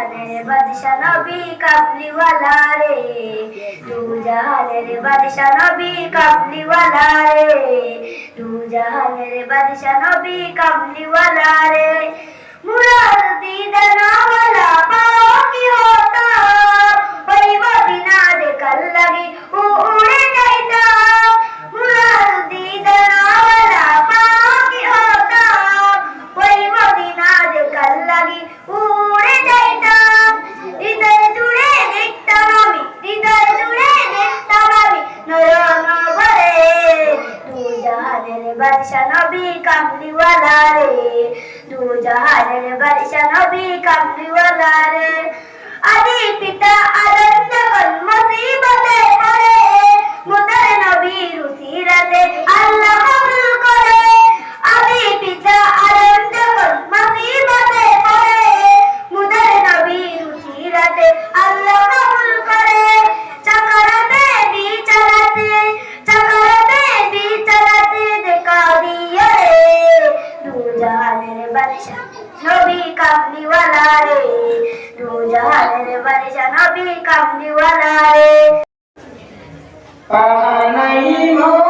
জাহানের বাদশা নবী কাবলিওয়ালা রে। তু জাহানের বাদশা নবী কাবলিওয়ালা রে। তু জাহানের বাদশা নবী কাবলিওয়ালা রে। মুরাদ দিদানা পাও কি হতা? ওই বিনা দেখার লাগি ও উড়ে যাইতা। মুরাদ দিদানা পাও কি হতা? ওই বিনা দেখার লাগি ও বাদশা নবী কামলিওয়ালা রে। দু জাহানের বাদশা নবী কামলিওয়ালা রে। আদি পিতা আদর তখন মুসিবতে পড়ে, মুদার কামলিওয়ালা রে দু জাহানের বারিশা নবী কামলিওয়ালা রে পাহানাই মো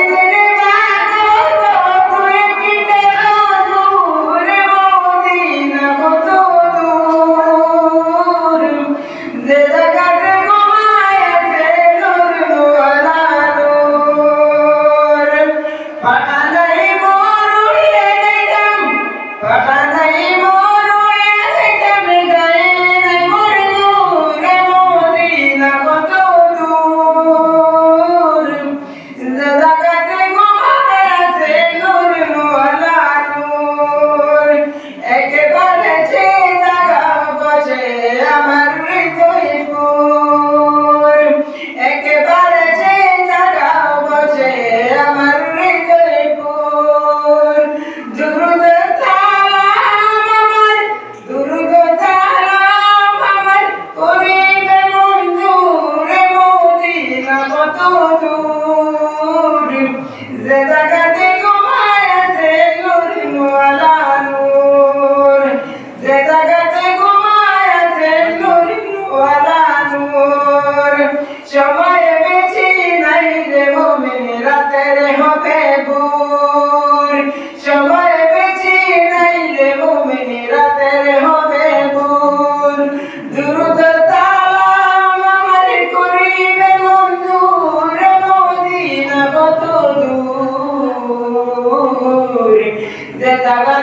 وترجون That's I